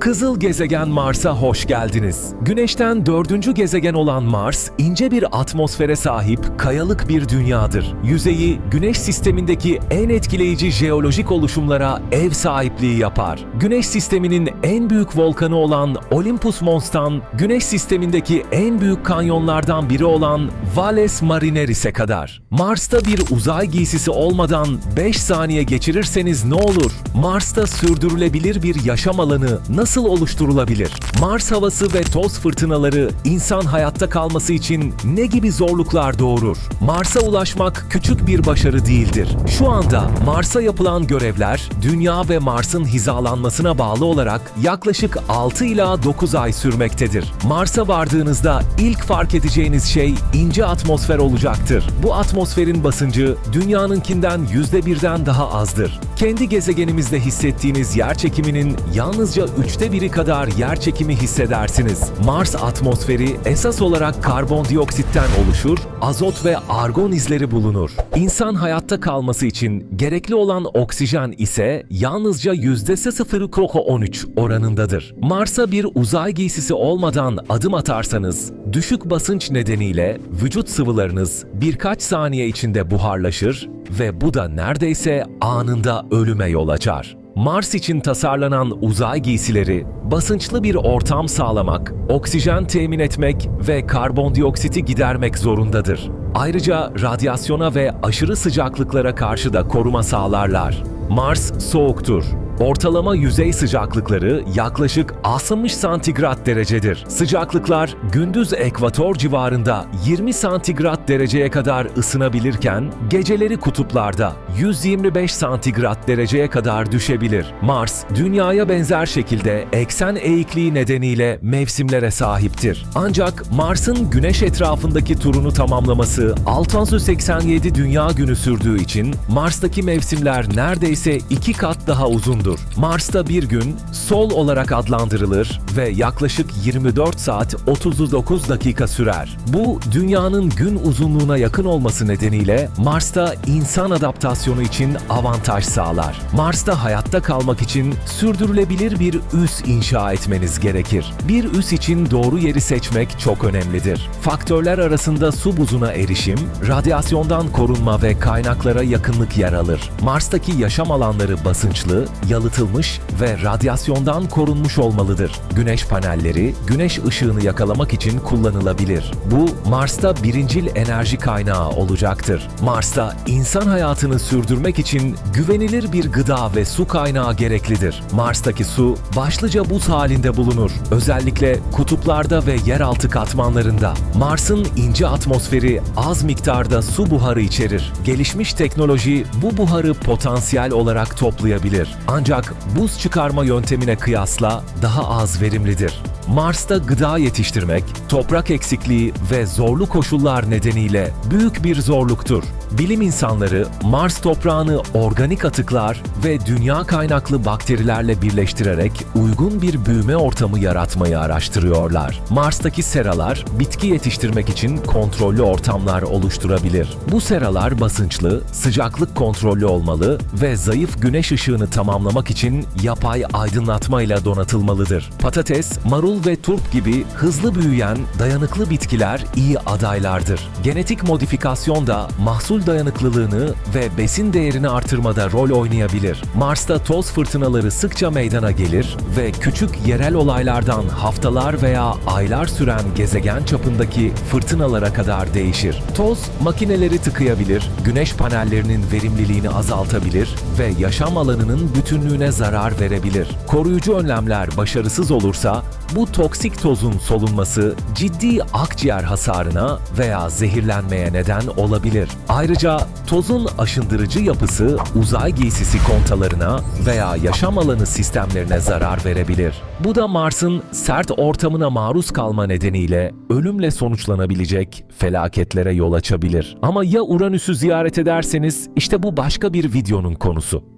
Kızıl gezegen Mars'a hoş geldiniz. Güneşten dördüncü gezegen olan Mars, ince bir atmosfere sahip kayalık bir dünyadır. Yüzeyi, Güneş sistemindeki en etkileyici jeolojik oluşumlara ev sahipliği yapar. Güneş sisteminin en büyük volkanı olan Olympus Mons'tan, Güneş sistemindeki en büyük kanyonlardan biri olan Valles Marineris'e kadar. Mars'ta bir uzay giysisi olmadan 5 saniye geçirirseniz ne olur? Mars'ta sürdürülebilir bir yaşam alanı nasıl oluşturulabilir? Mars havası ve toz fırtınaları insan hayatta kalması için ne gibi zorluklar doğurur? Mars'a ulaşmak küçük bir başarı değildir. Şu anda Mars'a yapılan görevler Dünya ve Mars'ın hizalanmasına bağlı olarak yaklaşık 6 ila 9 ay sürmektedir. Mars'a vardığınızda ilk fark edeceğiniz şey ince atmosfer olacaktır. Bu atmosferin basıncı dünyanınkinden %1'den daha azdır. Kendi gezegenimizde hissettiğiniz yer çekiminin yalnızca üçte biri kadar yer çekimi hissedersiniz. Mars atmosferi esas olarak karbondioksitten oluşur, azot ve argon izleri bulunur. İnsan hayatta kalması için gerekli olan oksijen ise yalnızca %0,13 oranındadır. Mars'a bir uzay giysisi olmadan adım atarsanız, düşük basınç nedeniyle vücut sıvılarınız birkaç saniye içinde buharlaşır ve bu da neredeyse anında ölüme yol açar. Mars için tasarlanan uzay giysileri, basınçlı bir ortam sağlamak, oksijen temin etmek ve karbondioksiti gidermek zorundadır. Ayrıca radyasyona ve aşırı sıcaklıklara karşı da koruma sağlarlar. Mars soğuktur. Ortalama yüzey sıcaklıkları yaklaşık 60 santigrat derecedir. Sıcaklıklar gündüz ekvator civarında 20 santigrat dereceye kadar ısınabilirken geceleri kutuplarda 125 santigrat dereceye kadar düşebilir. Mars, dünyaya benzer şekilde eksen eğikliği nedeniyle mevsimlere sahiptir. Ancak Mars'ın güneş etrafındaki turunu tamamlaması 687 dünya günü sürdüğü için Mars'taki mevsimler neredeyse iki kat daha uzundur. Mars'ta bir gün sol olarak adlandırılır ve yaklaşık 24 saat 39 dakika sürer. Bu dünyanın gün uzunluğuna yakın olması nedeniyle Mars'ta insan adaptasyonu için avantaj sağlar. Mars'ta hayatta kalmak için sürdürülebilir bir üs inşa etmeniz gerekir. Bir üs için doğru yeri seçmek çok önemlidir. Faktörler arasında su buzuna erişim, radyasyondan korunma ve kaynaklara yakınlık yer alır. Mars'taki yaşam alanları basınçlı, yalıtılmış ve radyasyondan korunmuş olmalıdır. Güneş panelleri, güneş ışığını yakalamak için kullanılabilir. Bu, Mars'ta birincil enerji kaynağı olacaktır. Mars'ta insan hayatını sürdürmek için güvenilir bir gıda ve su kaynağı gereklidir. Mars'taki su başlıca buz halinde bulunur. Özellikle kutuplarda ve yeraltı katmanlarında. Mars'ın ince atmosferi az miktarda su buharı içerir. Gelişmiş teknoloji bu buharı potansiyel olarak toplayabilir. Ancak buz çıkarma yöntemine kıyasla daha az verimlidir. Mars'ta gıda yetiştirmek, toprak eksikliği ve zorlu koşullar nedeniyle büyük bir zorluktur. Bilim insanları Mars toprağını organik atıklar ve dünya kaynaklı bakterilerle birleştirerek uygun bir büyüme ortamı yaratmayı araştırıyorlar. Mars'taki seralar bitki yetiştirmek için kontrollü ortamlar oluşturabilir. Bu seralar basınçlı, sıcaklık kontrollü olmalı ve zayıf güneş ışığını tamamlamak için yapay aydınlatmayla donatılmalıdır. Patates, marul ve turp gibi hızlı büyüyen, dayanıklı bitkiler iyi adaylardır. Genetik modifikasyon da mahsul dayanıklılığını ve besin değerini artırmada rol oynayabilir. Mars'ta toz fırtınaları sıkça meydana gelir ve küçük yerel olaylardan haftalar veya aylar süren gezegen çapındaki fırtınalara kadar değişir. Toz makineleri tıkayabilir, güneş panellerinin verimliliğini azaltabilir ve yaşam alanının bütünlüğüne zarar verebilir. Koruyucu önlemler başarısız olursa toksik tozun solunması ciddi akciğer hasarına veya zehirlenmeye neden olabilir. Ayrıca tozun aşındırıcı yapısı uzay giysisi kontalarına veya yaşam alanı sistemlerine zarar verebilir. Bu da Mars'ın sert ortamına maruz kalma nedeniyle ölümle sonuçlanabilecek felaketlere yol açabilir. Ama ya Uranüs'ü ziyaret ederseniz işte bu başka bir videonun konusu.